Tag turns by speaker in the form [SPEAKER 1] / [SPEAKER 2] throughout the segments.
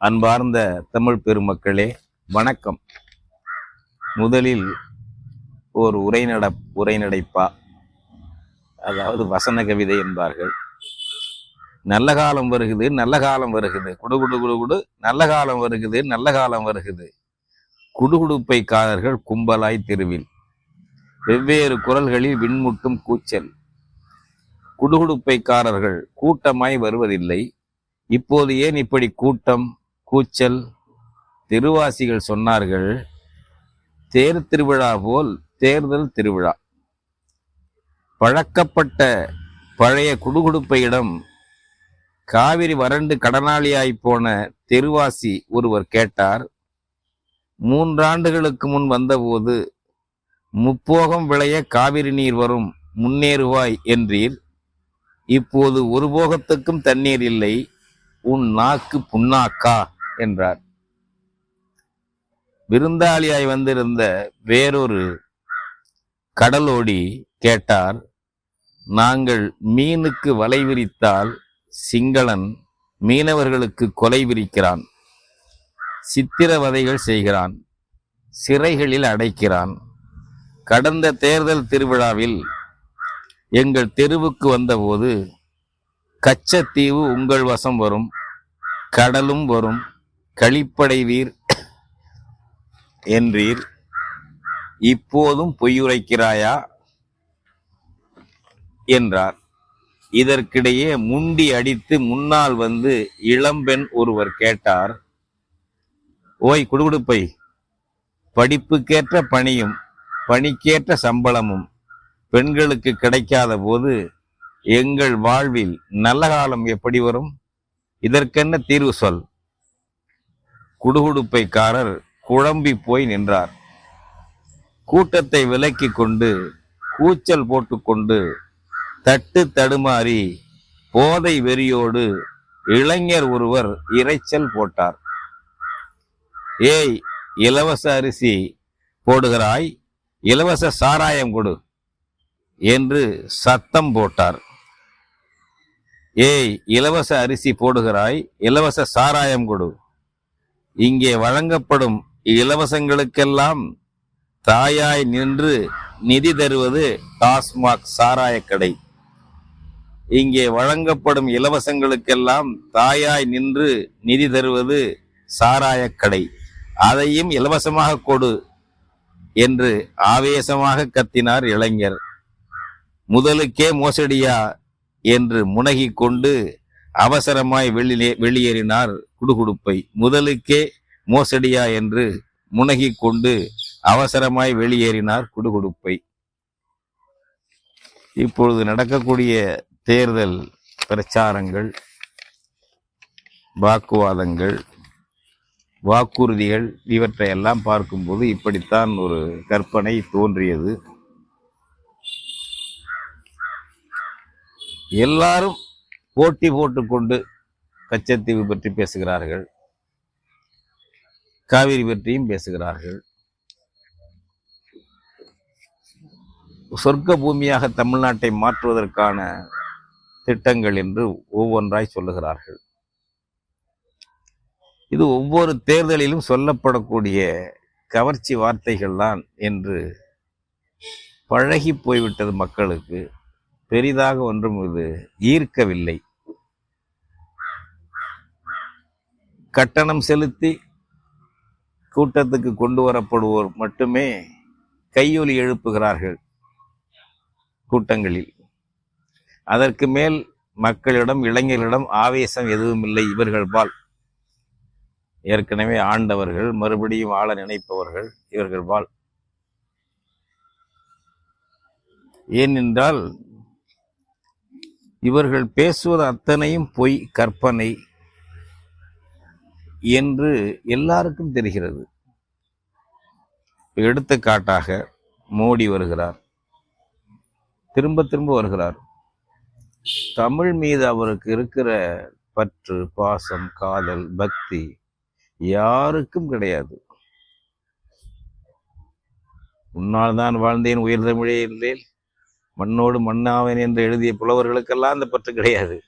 [SPEAKER 1] அன்பார்ந்த தமிழ் பெருமக்களே வணக்கம். முதலில் ஒரு உரைநட உரைநடைப்பா அதாவது வசன கவிதை என்பார்கள். நல்ல காலம் வருகுது நல்ல காலம் வருகுது. குடு குடு குடு குடு நல்ல காலம் வருகுது நல்ல காலம் வருகுது. குடுகுடுப்பைக்காரர்கள் கும்பலாய் தெருவில். வெவ்வேறு குரல்களில் விண்முட்டும் கூச்சல். குடுகுடுப்பைக்காரர்கள் கூட்டமாய் வருவதில்லை. இப்போது ஏன் இப்படி கூட்டம்? கூச்சல் திருவாசிகள் சொன்னார்கள் தேர் திருவிழா போல் தேர்தல் திருவிழா. பழக்கப்பட்ட பழைய குடுகுடுப்பையிடம் காவிரி வறண்டு கடனாளியாய் போன தெருவாசி ஒருவர் கேட்டார் மூன்றாண்டுகளுக்கு முன் வந்தபோது முப்போகம் விளைய காவிரி நீர் வரும் முன்னேறுவாய் என்றீர். இப்போது ஒரு போகத்துக்கும் தண்ணீர் இல்லை உன் நாக்கு புண்ணாக்கா? என்றார். விருந்தாளியாய் வந்திருந்த வேறொரு கடலோடி கேட்டார் நாங்கள் மீனுக்கு வலை விரித்தால் சிங்களன் மீனவர்களுக்கு கொலை விரிக்கிறான் சித்திரவதைகள் செய்கிறான் சிறைகளில் அடைக்கிறான். கடந்த தேர்தல் திருவிழாவில் எங்கள் தெருவுக்கு வந்தபோது கச்சத்தீவு உங்கள் வசம் வரும் கடலும் வரும் கழிப்படைவீர் என்றீர். இப்போதும் பொய்யுரைக்கிறாயா? என்றார். இதற்கிடையே முண்டி அடித்து முன்னால் வந்து இளம்பெண் ஒருவர் கேட்டார் ஓய் குடுகுடுப்பை. படிப்புக்கேற்ற பணியும் பணிக்கேற்ற சம்பளமும் பெண்களுக்கு கிடைக்காத போது எங்கள் வாழ்வில் நல்ல காலம் எப்படி வரும்? இதற்கென்ன தீர்வு சொல். குடுகுடுப்பைக்காரர் குழம்பி போய் நின்றார். கூட்டத்தை விலக்கி கொண்டு கூச்சல் போட்டுக்கொண்டு தட்டு தடுமாறி போதை வெறியோடு இளைஞர் ஒருவர் இரைச்சல் போட்டார். ஏய் இலவச அரிசி போடுகிறாய்? இலவச சாராயம் கொடு என்று சத்தம் போட்டார். ஏய் இலவச அரிசி போடுகிறாய்? இலவச சாராயம் கொடு இங்கே வழங்கப்படும் இலவசங்களுக்கெல்லாம் தாயாய் நின்று நிதி தருவது டாஸ்மாக் சாராய கடை. இங்கே வழங்கப்படும் இலவசங்களுக்கெல்லாம் தாயாய் நின்று நிதி தருவது சாராய கடை. அதையும் இலவசமாக கொடு என்று ஆவேசமாக கத்தினார் இளைஞர். முதலுக்கே மோசடியா என்று முனகிக் கொண்டு அவசரமாய் வெளியே வெளியேறினார் குடுகுடுப்பை முதலுக்கே மோசடியா என்று முனகிக் கொண்டு அவசரமாய் வெளியேறினார் குடுகுடுப்பை. இப்பொழுது நடக்கக்கூடிய தேர்தல் பிரச்சாரங்கள் வாக்குவாதங்கள் வாக்குறுதிகள் இவற்றை எல்லாம் பார்க்கும்போது இப்படித்தான் ஒரு கற்பனை தோன்றியது. எல்லாரும் போட்டி போட்டுக்கொண்டு கச்சத்தீவு பற்றி பேசுகிறார்கள். காவிரி பற்றியும் பேசுகிறார்கள். சொர்க்க பூமியாக தமிழ்நாட்டை மாற்றுவதற்கான திட்டங்கள் என்று ஒவ்வொன்றாய் சொல்லுகிறார்கள். இது ஒவ்வொரு தேர்தலிலும் சொல்லப்படக்கூடிய கவர்ச்சி வார்த்தைகள் தான் என்று பழகி போய்விட்டது மக்களுக்கு. பெரிதாக ஒன்றும் இது ஈர்க்கவில்லை. கட்டணம் செலுத்தி கூட்டத்துக்கு கொண்டு வரப்படுவோர் மட்டுமே கையொலி எழுப்புகிறார்கள் கூட்டங்களில். அதற்கு மேல் மக்களிடம் இளைஞர்களிடம் ஆவேசம் எதுவும் இல்லை இவர்கள் பால். ஏற்கனவே ஆண்டவர்கள் மறுபடியும் ஆள நினைப்பவர்கள் இவர்கள் பால். ஏனென்றால் இவர்கள் பேசுவது அத்தனையும் பொய் கற்பனை என்று எல்லாருக்கும் தெரிகிறது. எடுத்துக்காட்டாக மோடி வருகிறார். திரும்ப திரும்ப வருகிறார். தமிழ் மீது அவருக்கு இருக்கிற பற்று பாசம் காதல் பக்தி யாருக்கும் கிடையாது. உன்னால் தான் வாழ்ந்தேன் உயர் தமிழே இல்லேன் மண்ணோடு மண்ணாவேன் என்று எழுதிய புலவர்களுக்கெல்லாம் அந்த பற்று கிடையாது.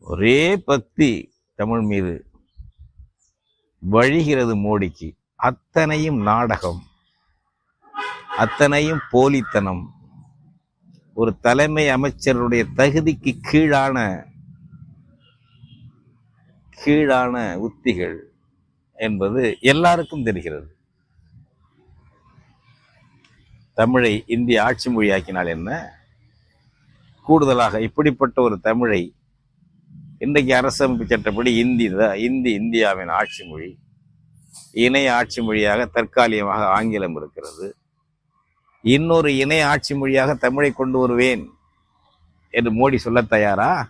[SPEAKER 1] ஒரே பக்தி தமிழ் மீது வழிகிறது மோடிக்கு. அத்தனையும் நாடகம். அத்தனையும் போலித்தனம். ஒரு தலைமை அமைச்சருடைய தகுதிக்கு கீழான கீழான உத்திகள் என்பது எல்லாருக்கும் தெரிகிறது. தமிழை இந்திய ஆட்சி மொழியாக்கினால் என்ன? கூடுதலாக இப்படிப்பட்ட ஒரு தமிழை இன்றைக்கு அரசமைப்பு சட்டப்படி இந்தி தான் இந்தி இந்தியாவின் ஆட்சி மொழி இணைய ஆட்சி மொழியாக தற்காலிகமாக ஆங்கிலம் இருக்கிறது. இன்னொரு இணைய ஆட்சி மொழியாக தமிழை கொண்டு வருவேன் என்று மோடி சொல்ல தயாரா?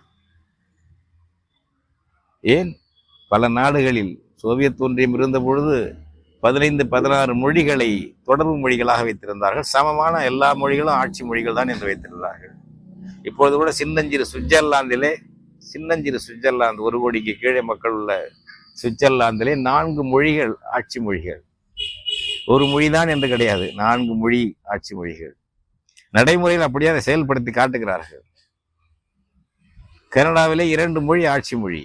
[SPEAKER 1] ஏன்? பல நாடுகளில் சோவியத் ஒன்றியம் இருந்த பொழுது பதினைந்து பதினாறு மொழிகளை தொடர்பு மொழிகளாக வைத்திருந்தார்கள். சமமான எல்லா மொழிகளும் ஆட்சி மொழிகள் தான் என்று வைத்திருந்தார்கள். இப்பொழுது கூட சின்னஞ்சிறு சுவிட்சர்லாந்திலே சின்னஞ்சிறு சுவிட்சர்லாந்து ஒரு கோடிக்கு கீழே மக்கள் உள்ள சுவிட்சர்லாந்திலே நான்கு மொழிகள் ஆட்சி மொழிகள். ஒரு மொழிதான் என்று கிடையாது நான்கு மொழி ஆட்சி மொழிகள். நடைமுறையில் அப்படியே அதை செயல்படுத்தி காட்டுகிறார்கள். கனடாவிலே இரண்டு மொழி ஆட்சி மொழி.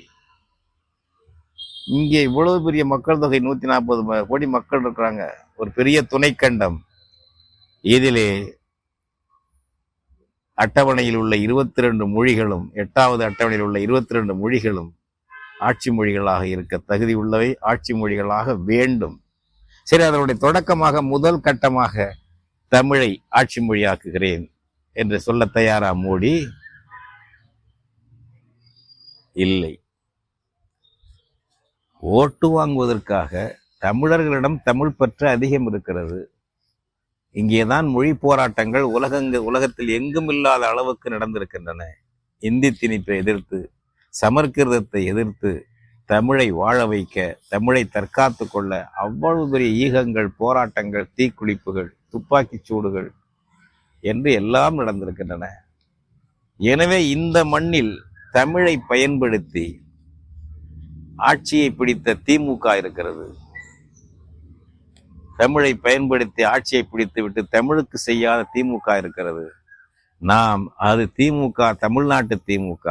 [SPEAKER 1] இங்கே இவ்வளவு பெரிய மக்கள் தொகை நூத்தி நாற்பது கோடி மக்கள் இருக்கிறாங்க. ஒரு பெரிய துணைக்கண்டம். இதிலே அட்டவணையில் உள்ள இருபத்தி ரெண்டு மொழிகளும் எட்டாவது அட்டவணையில் உள்ள இருபத்தி ரெண்டு மொழிகளும் ஆட்சி மொழிகளாக இருக்க தகுதி உள்ளவை. ஆட்சி மொழிகளாக வேண்டும். சரி அதனுடைய தொடக்கமாக முதல் கட்டமாக தமிழை ஆட்சி மொழியாக்குகிறேன் என்று சொல்ல தயாரா மோடி? இல்லை. ஓட்டு வாங்குவதற்காக தமிழர்களிடம் தமிழ் பற்று அதிகம் இருக்கிறது. இங்கேதான் மொழி போராட்டங்கள் உலகங்க உலகத்தில் எங்கும் இல்லாத அளவுக்கு நடந்திருக்கின்றன. இந்தி திணிப்பை எதிர்த்து சமற்கிருதத்தை எதிர்த்து தமிழை வாழ வைக்க தமிழை தற்காத்து கொள்ள அவ்வளவு பெரிய ஈகங்கள் போராட்டங்கள் தீக்குளிப்புகள் துப்பாக்கிச் சூடுகள் என்று எல்லாம் நடந்திருக்கின்றன. எனவே இந்த மண்ணில் தமிழை பயன்படுத்தி ஆட்சியை பிடித்த திமுக இருக்கிறது. தமிழை பயன்படுத்தி ஆட்சியை பிடித்து விட்டு தமிழுக்கு செய்யாத திமுக இருக்கிறது. நாம் அது திமுக தமிழ்நாட்டு திமுக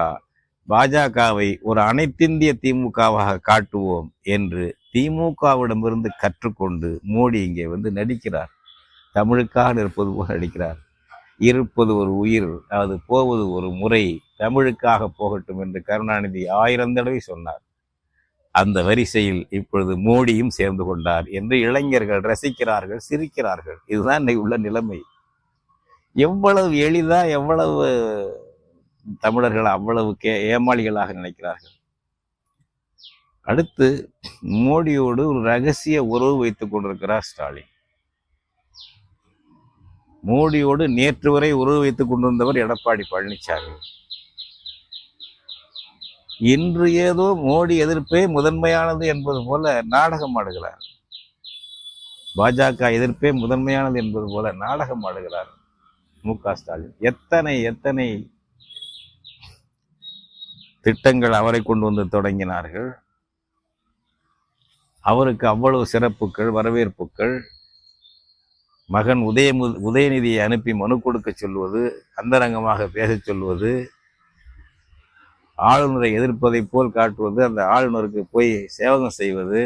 [SPEAKER 1] பாஜகவை ஒரு அனைத்திந்திய திமுகவாக காட்டுவோம் என்று திமுகவிடமிருந்து கற்றுக்கொண்டு மோடி இங்கே வந்து நடிக்கிறார். தமிழுக்காக இருப்பது போல் நடிக்கிறார். இருப்பது ஒரு உயிர் அது போவது ஒரு முறை தமிழுக்காக போகட்டும் என்று கருணாநிதி ஆயிரம் தடவை சொன்னார். அந்த வரிசையில் இப்பொழுது மோடியும் சேர்ந்து கொண்டார் என்று இளைஞர்கள் ரசிக்கிறார்கள் சிரிக்கிறார்கள். இதுதான் இன்னைக்கு உள்ள நிலைமை. எவ்வளவு எளிதா எவ்வளவு தமிழர்கள் அவ்வளவு கே ஏமாளிகளாக நினைக்கிறார்கள். அடுத்து மோடியோடு ஒரு ரகசிய உறவு வைத்துக் கொண்டிருக்கிறார் ஸ்டாலின். மோடியோடு நேற்று வரை உறவு வைத்துக் கொண்டிருந்தவர் எடப்பாடி பழனிசாமி இன்று ஏதோ மோடி எதிர்ப்பே முதன்மையானது என்பது போல நாடகம் ஆடுகிறார். பாஜக எதிர்ப்பே முதன்மையானது என்பது போல நாடகம் ஆடுகிறார் மு க ஸ்டாலின். எத்தனை எத்தனை திட்டங்கள் அவரை கொண்டு வந்து தொடங்கினார்கள்? அவருக்கு அவ்வளவு சிறப்புகள் வரவேற்புகள். மகன் உதயமு உதயநிதியை அனுப்பி மனு கொடுக்க சொல்வது அந்தரங்கமாக பேசச் சொல்வது ஆளுநரை எதிர்ப்பதைப் போல் காட்டுவது அந்த ஆளுநருக்கு போய் சேவகம் செய்வது.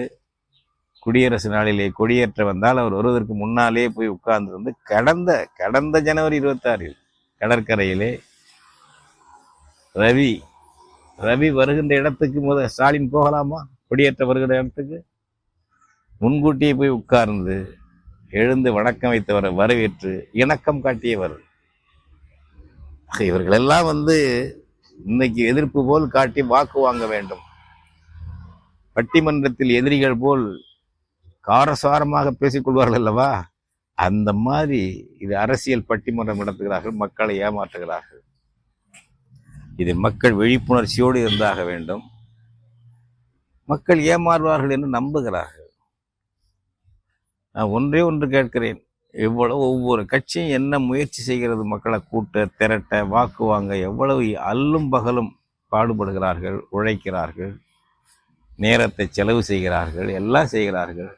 [SPEAKER 1] குடியரசு நாளிலே கொடியேற்ற வந்தால் அவர் வருவதற்கு முன்னாலே போய் உட்கார்ந்து வந்து கடந்த கடந்த ஜனவரி இருபத்தாறில் கடற்கரையிலே ரவி ரவி வருகின்ற இடத்துக்கு முத ஸ்டாலின் போகலாமா? கொடியேற்ற வருகிற இடத்துக்கு? முன்கூட்டியே போய் உட்கார்ந்து எழுந்து வணக்கம் வைத்தவரை வரவேற்று இணக்கம் காட்டியவர். இவர்களெல்லாம் வந்து இன்னைக்கு எதிர்ப்பு போல் காட்டி வாக்கு வாங்க வேண்டும். பட்டிமன்றத்தில் எதிரிகள் போல் காரசாரமாக பேசிக்கொள்வார்கள் அல்லவா? அந்த மாதிரி இது அரசியல் பட்டிமன்றம் நடத்துகிறார்கள் மக்களை ஏமாற்றுகிறார்கள். இதில் மக்கள் விழிப்புணர்ச்சியோடு இருந்தாக வேண்டும். மக்கள் ஏமாறுவார்கள் என்று நம்புகிறார்கள். நான் ஒன்றே ஒன்று கேட்கிறேன். எவ்வளவு ஒவ்வொரு கட்சியும் என்ன முயற்சி செய்கிறது? மக்களை கூட்ட திரட்ட வாக்கு வாங்க எவ்வளவு அல்லும் பகலும் பாடுபடுகிறார்கள் உழைக்கிறார்கள் நேரத்தை செலவு செய்கிறார்கள் எல்லாம் செய்கிறார்கள்.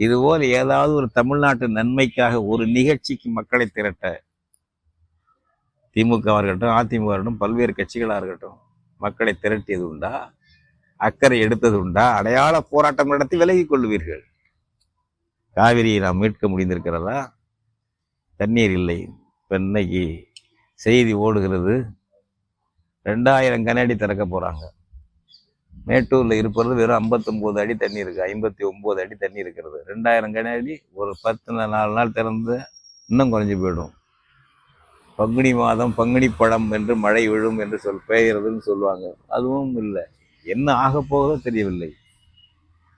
[SPEAKER 1] இதுபோல் ஏதாவது ஒரு தமிழ்நாட்டு நன்மைக்காக ஒரு நிகழ்ச்சிக்கு மக்களை திரட்ட திமுக இருக்கட்டும் அதிமுக இருக்கட்டும் பல்வேறு கட்சிகளாக இருக்கட்டும் மக்களை திரட்டியது உண்டா? அக்கறை எடுத்தது உண்டா? அடையாள போராட்டம் நடத்தி விலகி கொள்வீர்கள் காவிரியை நாம் மீட்க முடிந்திருக்கிறதா? தண்ணீர் இல்லை. இப்போ இன்னைக்கு செய்தி ஓடுகிறது. ரெண்டாயிரம் கனஅடி திறக்க போகிறாங்க மேட்டூரில் இருப்பது வெறும் 59 அடி தண்ணி இருக்குது ஐம்பத்தி ஒம்பது அடி தண்ணி இருக்கிறது. ரெண்டாயிரம் கனஅடி ஒரு பத்து நாலு நாள் திறந்து இன்னும் குறைஞ்சி போயிடும். பங்குனி மாதம் பங்குனி பழம் என்று மழை விழும் என்று சொல் பெய்கிறதுன்னு சொல்லுவாங்க. அதுவும் இல்லை. என்ன ஆக போகுதோ தெரியவில்லை.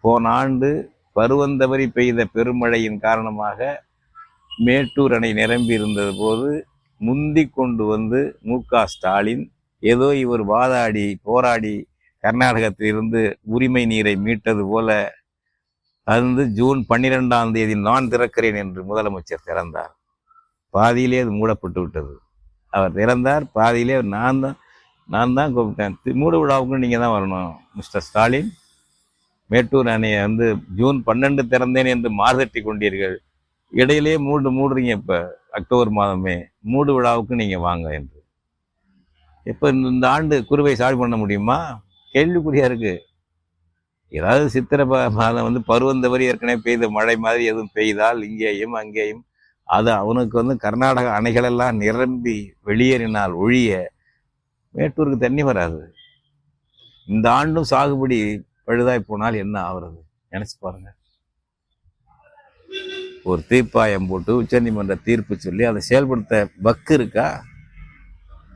[SPEAKER 1] போன ஆண்டு பருவந்தவரி பெய்த பெருமழையின் காரணமாக மேட்டூர் அணை நிரம்பி இருந்தது போது முந்தி கொண்டு வந்து மு ஸ்டாலின் ஏதோ இவர் வாதாடி போராடி கர்நாடகத்திலிருந்து உரிமை நீரை மீட்டது போல அது ஜூன் பன்னிரெண்டாம் தேதி நான் திறக்கிறேன் என்று முதலமைச்சர் திறந்தார். பாதியிலே அது மூடப்பட்டு விட்டது. அவர் திறந்தார் பாதியிலே நான் தான் நான் தான் கூப்பிட்டேன். மூட விழாவுக்கு நீங்கள் தான் வரணும் மிஸ்டர் ஸ்டாலின். மேட்டூர் அணையை வந்து ஜூன் பன்னெண்டு திறந்தேன் என்று மார்தட்டி கொண்டீர்கள். இடையிலே மூடு மூடுறீங்க இப்போ அக்டோபர் மாதமே. மூடு விழாவுக்கு நீங்கள் வாங்க என்று. இப்போ இந்த ஆண்டு குருவை சால்வ் பண்ண முடியுமா? கேள்விக்குறியா இருக்கு. ஏதாவது சித்திரை மாதம் வந்து பருவந்தவரி ஏற்கனவே பெய்த மழை மாதிரி எதுவும் பெய்தால் இங்கேயும் அங்கேயும் அது அவனுக்கு வந்து கர்நாடக அணைகளெல்லாம் நிரம்பி வெளியேறினால் ஒழிய மேட்டூருக்கு தண்ணி வராது. இந்த ஆண்டும் சாகுபடி பழுதாய் போனால் என்ன ஆகுறது? நினச்சி பாருங்க. ஒரு தீர்ப்பாயம் போட்டு உச்சநீதிமன்ற தீர்ப்பு சொல்லி அதை செயல்படுத்த வக்கு இருக்கா?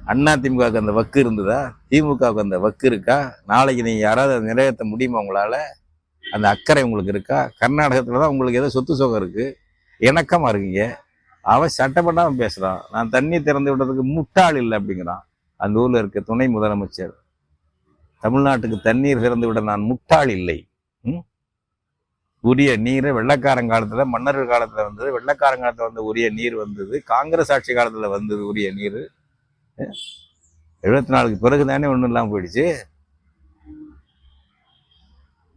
[SPEAKER 1] அண்ணா திமுகவுக்கு அந்த வக்கு இருந்ததா? திமுகவுக்கு அந்த வக்கு இருக்கா? நாளைக்கு நீங்கள் யாராவது அதை நிறைவேற்ற முடியுமா உங்களால்? அந்த அக்கறை உங்களுக்கு இருக்கா? கர்நாடகத்தில் தான் உங்களுக்கு ஏதோ சொத்து சுகம் இருக்குது இணக்கமாக இருக்கீங்க. அவன் சட்டப்படாம பேசுகிறான் நான் தண்ணி திறந்து விடுறதுக்கு முட்டாள் இல்லை அப்படிங்கிறான். அந்த ஊரில் இருக்க துணை முதலமைச்சர். தமிழ்நாட்டுக்கு தண்ணீர் திறந்து விட நான் முட்டாள் இல்லை. ம்? உரிய நீரை வெள்ளக்காரன் காலத்தில் மன்னர்கள் காலத்தில் வந்தது வெள்ளக்காரன் காலத்துல வந்த உரிய நீர் வந்தது காங்கிரஸ் ஆட்சி காலத்தில் வந்தது உரிய நீர். எழுபத்தி நாலுக்கு பிறகு தானே ஒன்றும் இல்லாமல் போயிடுச்சு.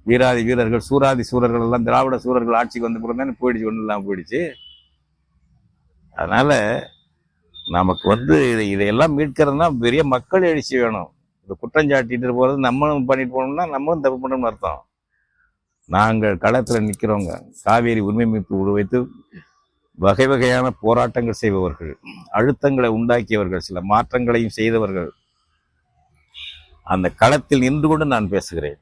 [SPEAKER 1] வீராதி வீரர்கள் சூராதி சூரர்கள் எல்லாம் திராவிட சூரர்கள் ஆட்சிக்கு வந்த பிறகு தானே போயிடுச்சு ஒன்றும் இல்லாமல் போயிடுச்சு. அதனால் நமக்கு வந்து இதை இதையெல்லாம் மீட்கிறதுனா பெரிய மக்கள் எழுச்சி வேணும். இந்த குற்றம் சாட்டிட்டு போகிறது நம்மளும் பண்ணிட்டு போனோம்னா நம்மளும் தப்பு பண்ணணும்னு அர்த்தம். நாங்கள் களத்தில் நிற்கிறவங்க காவேரி உரிமை மீட்பு உருவைத்து வைத்து வகை வகையான போராட்டங்கள் செய்பவர்கள் அழுத்தங்களை உண்டாக்கியவர்கள் சில மாற்றங்களையும் செய்தவர்கள். அந்த களத்தில் நின்று கொண்டு நான் பேசுகிறேன்.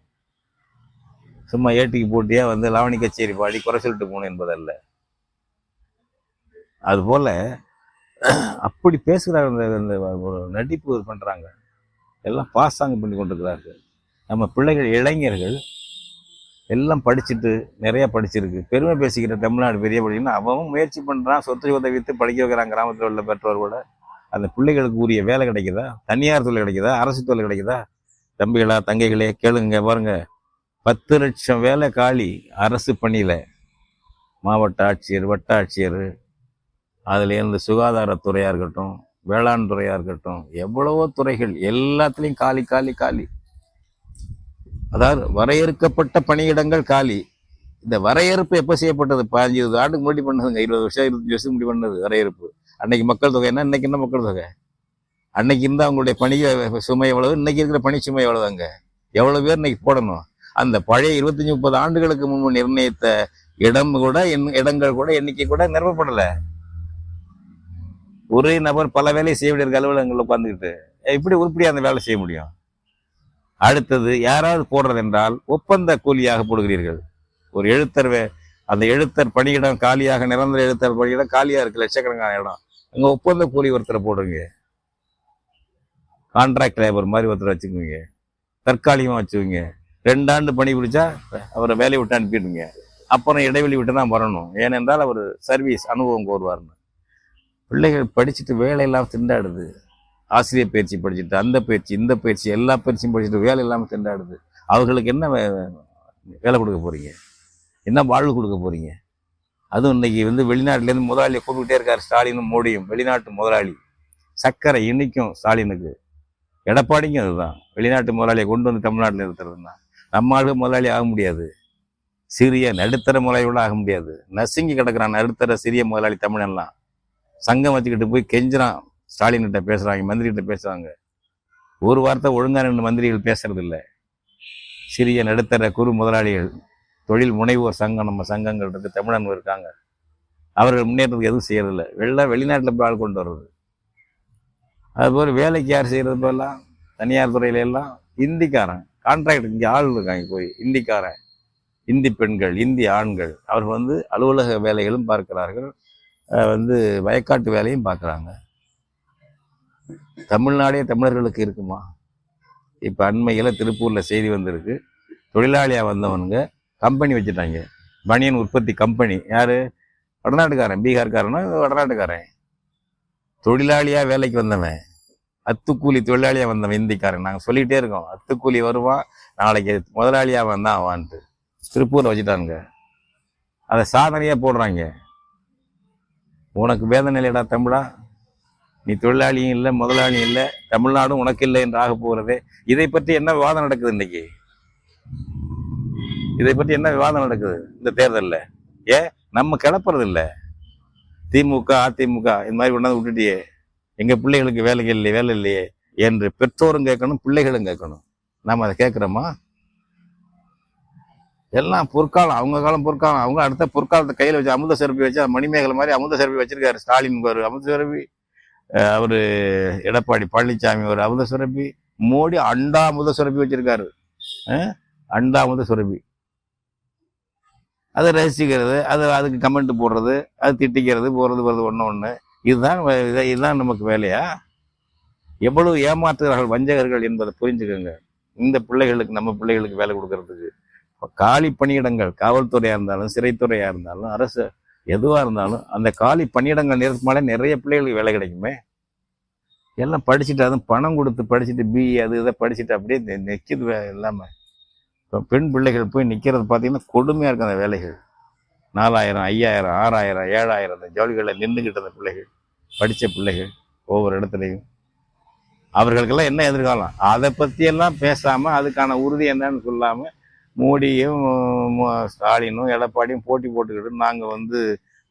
[SPEAKER 1] சும்மா ஏட்டிக்கு போட்டியா வந்து லாவணி கச்சேரி பாடி குறை சொல்லிட்டு போகணும் என்பதல்ல. அதுபோல் அப்படி பேசுகிறாங்க அந்த நடிப்பு பண்றாங்க. எல்லாம் பாசாங்கம் பண்ணி கொண்டிருக்கிறார்கள். நம்ம பிள்ளைகள் இளைஞர்கள் எல்லாம் படிச்சுட்டு நிறையா படிச்சிருக்கு. பெருமை பேசிக்கிற தமிழ்நாடு பெரிய படிக்கணும் அவனும் முயற்சி பண்ணுறான் சொத்து சொத்தை படிக்க வைக்கிறான். கிராமத்தில் உள்ள பெற்றோர் கூட. அந்த பிள்ளைகளுக்கு உரிய வேலை கிடைக்குதா? தனியார் தொழில் கிடைக்குதா? அரசு தொழில் கிடைக்குதா? தம்பிகளா தங்கைகளே கேளுங்க பாருங்க. பத்து லட்சம் வேலை காலி அரசு பணியில். மாவட்ட ஆட்சியர் வட்ட ஆட்சியர். சுகாதாரத்துறையாக இருக்கட்டும் வேளாண் துறையா இருக்கட்டும் எவ்வளவோ துறைகள் எல்லாத்துலயும் காலி காலி காலி. அதாவது வரையறுக்கப்பட்ட பணியிடங்கள் காலி. இந்த வரையறுப்பு எப்போ செய்யப்பட்டது? பதினஞ்சு இருபது ஆண்டுக்கு முன்னாடி பண்ணதுங்க இருபது வருஷம் இருபத்தஞ்சு வருஷத்துக்கு முன்னாடி பண்ணது வரையறுப்பு. அன்னைக்கு மக்கள் தொகை என்ன? இன்னைக்கு என்ன மக்கள் தொகை? அன்னைக்கு இருந்தா அவங்களுடைய பணி சுமை எவ்வளவு? இன்னைக்கு இருக்கிற பணி சுமை எவ்வளவுதாங்க எவ்வளவு பேர் இன்னைக்கு போடணும்? அந்த பழைய இருபத்தஞ்சி முப்பது ஆண்டுகளுக்கு முன்பு நிர்ணயித்த இடம் கூட இடங்கள் கூட எண்ணிக்கை கூட நிரப்பப்படலை. ஒரே நபர் பல வேலையை செய்ய வேண்டிய அலுவலகங்களில் உட்காந்துக்கிட்டு எப்படி உருப்படியாக அந்த வேலை செய்ய முடியும்? அடுத்தது யாராவது போடுறது என்றால் ஒப்பந்த கூலியாக போடுகிறீர்கள். ஒரு எழுத்தர் வே- அந்த எழுத்தர் பணியிடம் காலியாக நிரந்தர எழுத்தர் பணியிடம் காலியாக இருக்குது லட்சக்கணக்கான இடம். அங்கே ஒப்பந்த கூலி ஒருத்தரை போடுறீங்க கான்ட்ராக்ட் லேபர் மாதிரி ஒருத்தரை வச்சுக்குவீங்க. தற்காலிகமாக வச்சுக்குவீங்க. ரெண்டாண்டு பணி பிடிச்சா அவரை வேலையை விட்டு அனுப்பிடுங்க. அப்புறம் இடைவெளி விட்டு தான் வரணும். ஏனென்றால் அவர் சர்வீஸ் அனுபவம் கோருவார்னு. பிள்ளைகள் படிச்சுட்டு வேலையெல்லாம் திண்டாடுது. ஆசிரியர் பயிற்சி படிச்சுட்டு அந்த பயிற்சி இந்த பயிற்சி எல்லா பயிற்சியும் படிச்சுட்டு வேலை இல்லாமல் திண்டாடுது. அவர்களுக்கு என்ன வே- வேலை கொடுக்க போகிறீங்க என்ன வாழ்வு கொடுக்க போகிறீங்க அதுவும் இன்றைக்கி வந்து வெளிநாட்டிலேருந்து முதலாளியை கூப்பிட்டே இருக்கார் ஸ்டாலினும் மோடியும் வெளிநாட்டு முதலாளி. சர்க்கரை இன்னைக்கும் ஸ்டாலினுக்கு. எடப்பாடிக்கும் அதுதான். வெளிநாட்டு முதலாளியை கொண்டு வந்து தமிழ்நாட்டில் நிறுத்துறதுன்னா நம்ம ஆளுங்க முதலாளி ஆக முடியாது. சிறிய நடுத்தர முதலாளியோட ஆக முடியாது. நசுங்கி கிடக்கிறான் நடுத்தர சிறிய முதலாளி தமிழெல்லாம் சங்கம் வச்சுக்கிட்டு போய் கெஞ்சுறான். ஸ்டாலின் கிட்ட பேசுறாங்க மந்திரி கிட்ட பேசுறாங்க. ஒரு வார்த்தை ஒழுங்காக ரெண்டு மந்திரிகள் பேசுறதில்ல. சிறிய நடுத்தர குறு முதலாளிகள் தொழில் முனைவோர் சங்கம் நம்ம சங்கங்கள் இருக்கு தமிழன் இருக்காங்க. அவர்கள் முன்னேற்றத்துக்கு எதுவும் செய்யறதில்ல. வெளில வெளிநாட்டில் போய் ஆள் கொண்டு வர்றது. அதுபோல் வேலைக்கு யார் செய்கிறது போலாம் தனியார் துறையில எல்லாம் இந்திக்காரன். கான்ட்ராக்ட் இங்கே ஆள் இருக்காங்க போய் இந்திக்காரன். இந்தி பெண்கள் இந்தி ஆண்கள். அவர்கள் வந்து அலுவலக வேலைகளும் பார்க்கிறார்கள். வந்து வயக்காட்டு வேலையும் பார்க்குறாங்க தமிழ்நாடே தமிழர்களுக்கு இருக்குமா? இப்போ அண்மையில் திருப்பூரில் செய்தி வந்திருக்கு. தொழிலாளியாக வந்தவனுங்க கம்பெனி வச்சுட்டாங்க. பனியன் உற்பத்தி கம்பெனி. யார்? வடநாட்டுக்காரன். பீகார்காரனா? வடநாட்டுக்காரன். தொழிலாளியாக வேலைக்கு வந்தவன். அத்துக்கூலி தொழிலாளியாக வந்தவன் இந்திக்காரன். நாங்கள் சொல்லிகிட்டே இருக்கோம். அத்துக்கூலி வருவான் நாளைக்கு முதலாளியாக வந்தான் அவான்ட்டு. திருப்பூரில் வச்சுட்டானுங்க. அதை சாதனையாக போடுறாங்க. உனக்கு வேதனை இல்லைடா தமிழா. நீ தொழிலாளியும் இல்லை முதலாளியும் இல்லை தமிழ்நாடும் உனக்கு இல்லை என்று ஆக போகிறதே. இதை பற்றி என்ன விவாதம் நடக்குது இன்னைக்கு? இதை பற்றி என்ன விவாதம் நடக்குது இந்த தேர்தலில்? ஏ நம்ம கிளப்புறது இல்லை. திமுக அதிமுக இந்த மாதிரி கொண்டாந்து விட்டுட்டியே. எங்கள் பிள்ளைகளுக்கு வேலைகள் இல்லையே வேலை இல்லையே என்று பெற்றோரும் கேட்கணும் பிள்ளைகளும் கேட்கணும். நாம் அதை கேட்குறோமா? எல்லாம் பொற்காலம் அவங்க காலம் பொற்காலம். அவங்க அடுத்த பொற்காலத்தை கையில் வச்சு அமுத சிறப்பி வச்சு மணிமேகலை மாதிரி அமுத சிறப்பி வச்சிருக்காரு. ஸ்டாலின் ஒரு அமுத சிறப்பி அவர் அவரு எடப்பாடி பழனிசாமி ஒரு அமுத சுரப்பி மோடி அண்டா அமுத சுரப்பி வச்சிருக்காரு. அண்டா அமுத சுரப்பி. அதை ரசிக்கிறது அது அதுக்கு கமெண்ட் போடுறது அது திட்டிக்கிறது போகிறது வருது ஒன்று ஒன்று இதுதான் இதுதான் நமக்கு வேலையா? எவ்வளவு ஏமாற்றுகிறார்கள் வஞ்சகர்கள் என்பதை புரிஞ்சுக்கோங்க. இந்த பிள்ளைகளுக்கு நம்ம பிள்ளைகளுக்கு வேலை கொடுக்கறதுக்கு. இப்போ காலி பணியிடங்கள் காவல்துறையாக இருந்தாலும் சிறைத்துறையாக இருந்தாலும் அரசு எதுவாக இருந்தாலும் அந்த காலி பணியிடங்கள் நிறுத்தினாலே நிறைய பிள்ளைகளுக்கு வேலை கிடைக்குமே. எல்லாம் படிச்சுட்டு அதுவும் பணம் கொடுத்து படிச்சுட்டு பிஇ அது இதை படிச்சுட்டு அப்படியே நிற்கிது இல்லாமல் இப்போ பெண் பிள்ளைகள் போய் நிற்கிறது பார்த்தீங்கன்னா கொடுமையாக இருக்கும் அந்த வேலைகள். நாலாயிரம் ஐயாயிரம் ஆறாயிரம் ஏழாயிரம் அந்த ஜவுளிகளில் நின்றுக்கிட்ட அந்த பிள்ளைகள் படித்த பிள்ளைகள் ஒவ்வொரு இடத்துலையும். அவர்களுக்கெல்லாம் என்ன எதிர்காலம்? அதை பற்றியெல்லாம் பேசாமல் அதுக்கான உறுதி என்னன்னு சொல்லாமல் மோடியும் ஸ்டாலினும் எடப்பாடியும் போட்டி போட்டுக்கிட்டு நாங்கள் வந்து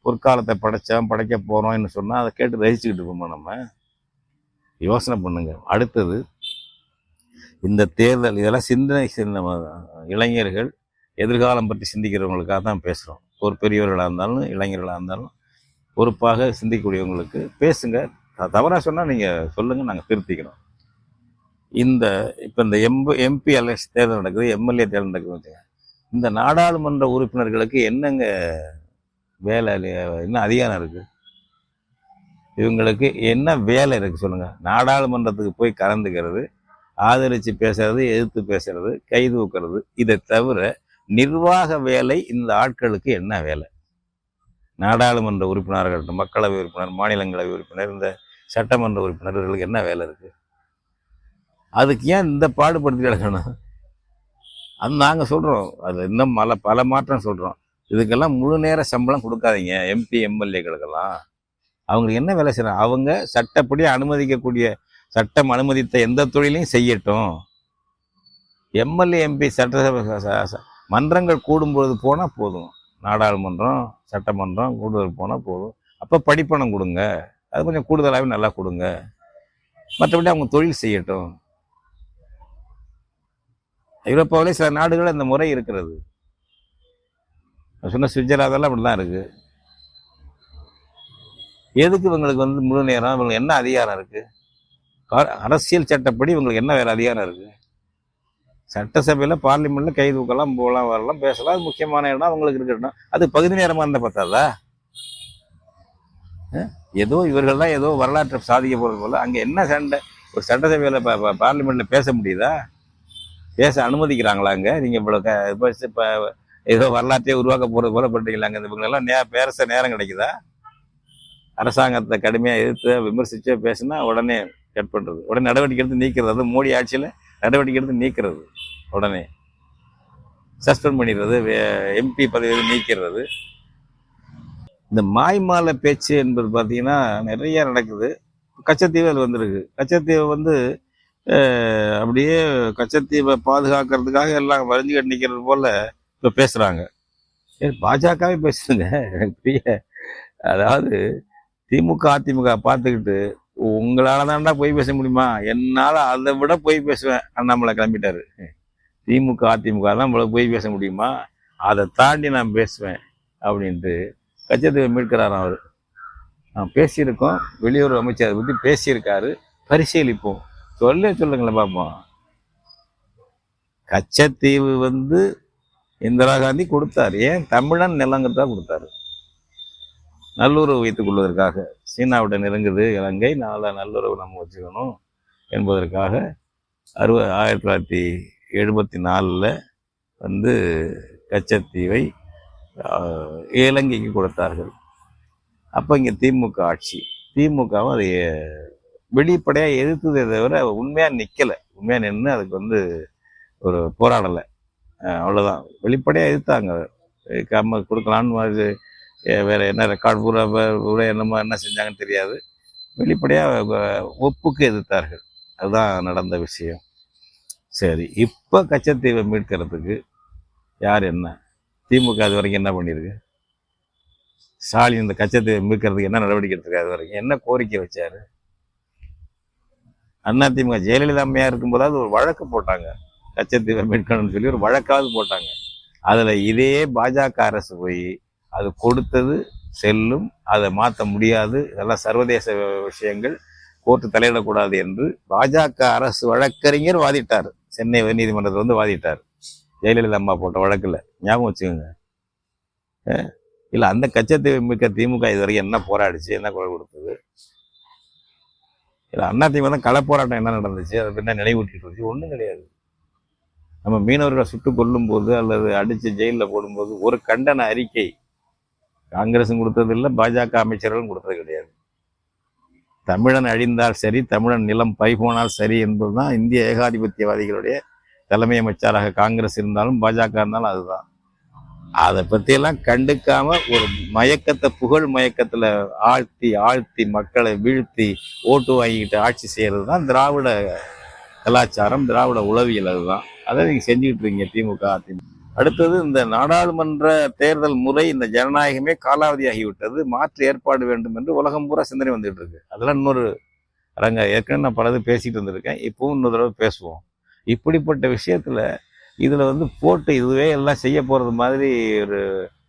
[SPEAKER 1] பொற்காலத்தை படைச்சோம் படைக்க போகிறோம்னு சொன்னால் அதை கேட்டு ரசிச்சுக்கிட்டு இருக்கோமா நம்ம? யோசனை பண்ணுங்க. அடுத்தது இந்த தேர்தல் இதெல்லாம் சிந்தனை சின்ன இளைஞர்கள் எதிர்காலம் பற்றி சிந்திக்கிறவங்களுக்காக தான் பேசுகிறோம் ஒரு பெரியவர்களாக இருந்தாலும் இளைஞர்களாக இருந்தாலும் பொறுப்பாக சிந்திக்கக்கூடியவங்களுக்கு பேசுங்க. தவறாக சொன்னால் நீங்கள் சொல்லுங்கள் நாங்கள் திருத்திக்கிறோம். இந்த இப்போ இந்த எம்பி எம்பி தேர்தல் நடக்குது எம்எல்ஏ தேர்தல் நடக்குது இந்த நாடாளுமன்ற உறுப்பினர்களுக்கு என்னங்க வேலை என்ன அதிகாரம் இருக்குது இவங்களுக்கு என்ன வேலை இருக்குது சொல்லுங்கள் நாடாளுமன்றத்துக்கு போய் கலந்துக்கிறது ஆதரித்து பேசுறது எதிர்த்து பேசுறது கை தூக்கிறது இதை தவிர நிர்வாக வேலை இந்த ஆட்களுக்கு என்ன வேலை? நாடாளுமன்ற உறுப்பினர்கள் மக்களவை உறுப்பினர் மாநிலங்களவை உறுப்பினர் இந்த சட்டமன்ற உறுப்பினர்களுக்கு என்ன வேலை இருக்குது அதுக்கு ஏன் இந்த பாடுபடுத்தி கிடக்கணும்? அது நாங்கள் சொல்கிறோம் அது இன்னும் பல பல மாற்றம் சொல்கிறோம் இதுக்கெல்லாம் முழு நேர சம்பளம் கொடுக்காதீங்க. எம்பி எம்எல்ஏக்களுக்கெல்லாம் அவங்களுக்கு என்ன வேலை செய்யணும்? அவங்க சட்டப்படி அனுமதிக்கக்கூடிய சட்டம் அனுமதித்த எந்த தொழிலையும் செய்யட்டும். எம்எல்ஏ எம்பி சட்டசபை மன்றங்கள் கூடும்பொழுது போனால் போதும். நாடாளுமன்றம் சட்டமன்றம் கூடுதல் போனால் போதும். அப்போ படிப்பணம் கொடுங்க. அது கொஞ்சம் கூடுதலாகவே நல்லா கொடுங்க. மற்றபடி அவங்க தொழில் செய்யட்டும். ஐரோப்பாவிலே சில நாடுகளில் இந்த முறை இருக்கிறது. நான் சொன்ன சுவிட்சர்லாந்தெல்லாம் அப்படி தான் இருக்குது எதுக்கு இவங்களுக்கு வந்து முழு நேரம்? இவங்களுக்கு என்ன அதிகாரம் இருக்குது அரசியல் சட்டப்படி இவங்களுக்கு என்ன வேறு அதிகாரம் இருக்குது சட்டசபையில் பார்லிமெண்ட்டில் கை தூக்கலாம் போகலாம் வரலாம் பேசலாம். அது முக்கியமான இடம் அவங்களுக்கு இருக்கட்டும் அது பகுதி நேரமாக இருந்தால் பார்த்தாதா ஏதோ இவர்கள் தான் ஏதோ வரலாற்றை சாதிக்க போகிறது போல். அங்கே என்ன சண்டை? ஒரு சட்டசபையில் பார்லிமெண்ட்டில் பேச முடியுதா? பேச அனுமதிக்கிறாங்களா அங்கே? நீங்கள் இவ்வளோ க- இப்போ இப்போ ஏதோ வரலாற்றையே உருவாக்க போகிறது போல பண்ணுறீங்களா அங்கே? இவங்களெல்லாம் நே பேச நேரம் கிடைக்குதா? அரசாங்கத்தை கடுமையாக எதிர்த்து விமர்சித்து பேசினா உடனே கட் பண்ணுறது உடனே நடவடிக்கை எடுத்து நீக்கிறது. அது மோடி ஆட்சியில் நடவடிக்கை எடுத்து நீக்கிறது. உடனே சஸ்பெண்ட் பண்ணிடுறது எம்பி பதவியை நீக்கிறது. இந்த மாய்மால பேச்சு என்பது பார்த்தீங்கன்னா நிறைய நடக்குது. கச்சத்தீவு அது வந்திருக்கு. கச்சத்தீவு வந்து அப்படியே கச்சத்தீவை பாதுகாக்கிறதுக்காக எல்லாம் வரிஞ்சு கட்டி நிற்கிறது போல் இப்போ பேசுகிறாங்க சரி பாஜகவே பேசுதுங்க. எனக்கு புரிய அதாவது திமுக அதிமுக பார்த்துக்கிட்டு உங்களால் தான்டா போய் பேச முடியுமா? என்னால் அதை விட போய் பேசுவேன். அண்ணாமலை கிளம்பிட்டாரு. திமுக அதிமுக தான் இவ்வளோ போய் பேச முடியுமா? அதை தாண்டி நான் பேசுவேன் அப்படின்ட்டு கச்சத்தீவை மீட்கிறாராம் அவர். நான் பேசியிருக்கோம். வெளியுறவு அமைச்சர் பற்றி பேசியிருக்காரு. பரிசீலிப்போம். சொல்ல சொல்லுங்களேன் பார்ப்போம் கச்சத்தீவு வந்து இந்திரா காந்தி கொடுத்தாரு. ஏன்? தமிழன் நிலங்கிறதா கொடுத்தாரு. நல்லுறவு வைத்துக் கொள்வதற்காக சீனாவிட நெருங்குது இலங்கை. நாள நல்லுறவு நம்ம வச்சுக்கணும் என்பதற்காக அறுப ஆயிரத்தி தொள்ளாயிரத்தி எழுபத்தி நாலில் வந்து கச்சத்தீவை ஆஹ், இலங்கைக்கு கொடுத்தார்கள். அப்போ இங்கே திமுக ஆட்சி. திமுகவும் அதை வெளிப்படையாக எதிர்த்ததே தவிர உண்மையாக நிற்கலை உண்மையாக நின்று அதுக்கு வந்து ஒரு போராடலை. அவ்வளோதான் வெளிப்படையாக எதிர்த்தாங்க கம்ம கொடுக்கலான்னு அது வேறு என்ன ரெக்கார்ட் பூரா பூரா என்னமோ என்ன செஞ்சாங்கன்னு தெரியாது. வெளிப்படையாக ஒப்புக்கு எதிர்த்தார்கள். அதுதான் நடந்த விஷயம். சரி இப்போ கச்சத்தீவை மீட்கிறதுக்கு யார் என்ன? திமுக அது வரைக்கும் என்ன பண்ணியிருக்கு ஸ்டாலின் இந்த கச்சத்தீவை மீட்கிறதுக்கு என்ன நடவடிக்கை எடுத்திருக்காரு? அது வரைக்கும் என்ன கோரிக்கை வச்சார்? அதிமுக ஜெயலலிதா அம்மையா இருக்கும்போதாவது ஒரு வழக்கு போட்டாங்க. கச்சத்தீவை மீட்கணும்னு சொல்லி ஒரு வழக்காவது போட்டாங்க. அதில் இதே பாஜக அரசு போய் அது கொடுத்தது செல்லும் அதை மாற்ற முடியாது. இதெல்லாம் சர்வதேச விஷயங்கள். கோர்ட்டு தலையிடக்கூடாது என்று பாஜக அரசு வழக்கறிஞர் வாதிட்டார். சென்னை உயர்நீதிமன்றத்தில் வந்து வாதிட்டார். ஜெயலலிதா அம்மா போட்ட வழக்கில். ஞாபகம் வச்சுக்கோங்க. இல்லை அந்த கச்சத்தீவை மிக்க திமுக இது வரைக்கும் என்ன போராடிச்சு என்ன குரல் கொடுத்தது? இல்லை அண்ணா திமுக தான் கள போராட்டம் என்ன நடந்துச்சு? அதை பின்ன நினைவூட்டிட்டு இருந்துச்சு. ஒன்றும் கிடையாது. நம்ம மீனவர்களை சுட்டு கொல்லும் போது அல்லது அடித்து ஜெயிலில் போடும்போது ஒரு கண்டன அறிக்கை காங்கிரஸும் கொடுத்தது இல்லை பாஜக அமைச்சர்களும் கொடுத்தது கிடையாது. தமிழன் அழிந்தால் சரி தமிழன் நிலம் பைபோனால் சரி என்பதுதான் இந்திய ஏகாதிபத்தியவாதிகளுடைய தலைமை அமைச்சராக காங்கிரஸ் இருந்தாலும் பாஜக இருந்தாலும் அதுதான். அதை பற்றியெல்லாம் கண்டுக்காம ஒரு மயக்கத்தை புகழ் மயக்கத்தில் ஆழ்த்தி ஆழ்த்தி மக்களை வீழ்த்தி ஓட்டு வாங்கிக்கிட்டு ஆட்சி செய்கிறது தான் திராவிட கலாச்சாரம் திராவிட உளவியல் அதுதான். அதை நீங்கள் செஞ்சுக்கிட்டு இருக்கீங்க திமுக அதிமுக. அடுத்தது இந்த நாடாளுமன்ற தேர்தல் முறை இந்த ஜனநாயகமே காலாவதியாகிவிட்டது. மாற்று ஏற்பாடு வேண்டும் என்று உலகம் பூரா சிந்தனை வந்துட்டு இருக்கு அதெல்லாம் இன்னொரு அரங்க. ஏற்கனவே நான் பலது பேசிட்டு வந்திருக்கேன். இப்பவும் இன்னொரு தடவை பேசுவோம். இப்படிப்பட்ட விஷயத்துல இதில் வந்து போட்டு இதுவே எல்லாம் செய்ய போகிறது மாதிரி ஒரு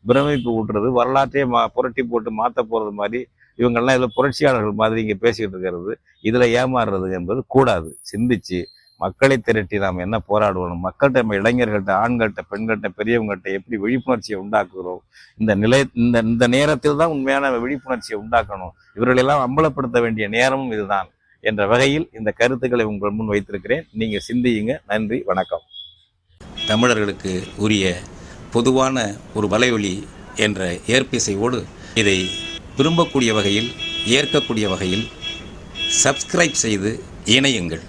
[SPEAKER 1] பிரமிப்பு ஊட்டுறது வரலாற்றையே மா புரட்டி போட்டு மாற்ற போகிறது மாதிரி இவங்கெல்லாம் இதில் புரட்சியாளர்கள் மாதிரி இங்கே பேசிக்கிட்டு இருக்கிறது. இதில் ஏமாறுறது என்பது கூடாது. சிந்திச்சு மக்களை திரட்டி நாம் என்ன போராடுவோம்? மக்கள்கிட்ட நம்ம இளைஞர்கள்ட்ட ஆண்கள்கிட்ட பெண்கள்கிட்ட பெரியவங்கள்ட்ட எப்படி விழிப்புணர்ச்சியை உண்டாக்குகிறோம்? இந்த நிலை இந்த இந்த நேரத்தில் தான் உண்மையான விழிப்புணர்ச்சியை உண்டாக்கணும். இவர்களெல்லாம் அம்பலப்படுத்த வேண்டிய நேரமும் இதுதான் என்ற வகையில் இந்த கருத்துக்களை உங்கள் முன் வைத்திருக்கிறேன். நீங்கள் சிந்தியுங்க. நன்றி வணக்கம். தமிழர்களுக்கு உரிய பொதுவான ஒரு வலைவலி என்ற ஏற்பிசையோடு இதை விரும்பக்கூடிய வகையில் ஏற்கக்கூடிய வகையில் சப்ஸ்கிரைப் செய்து இணையுங்கள்.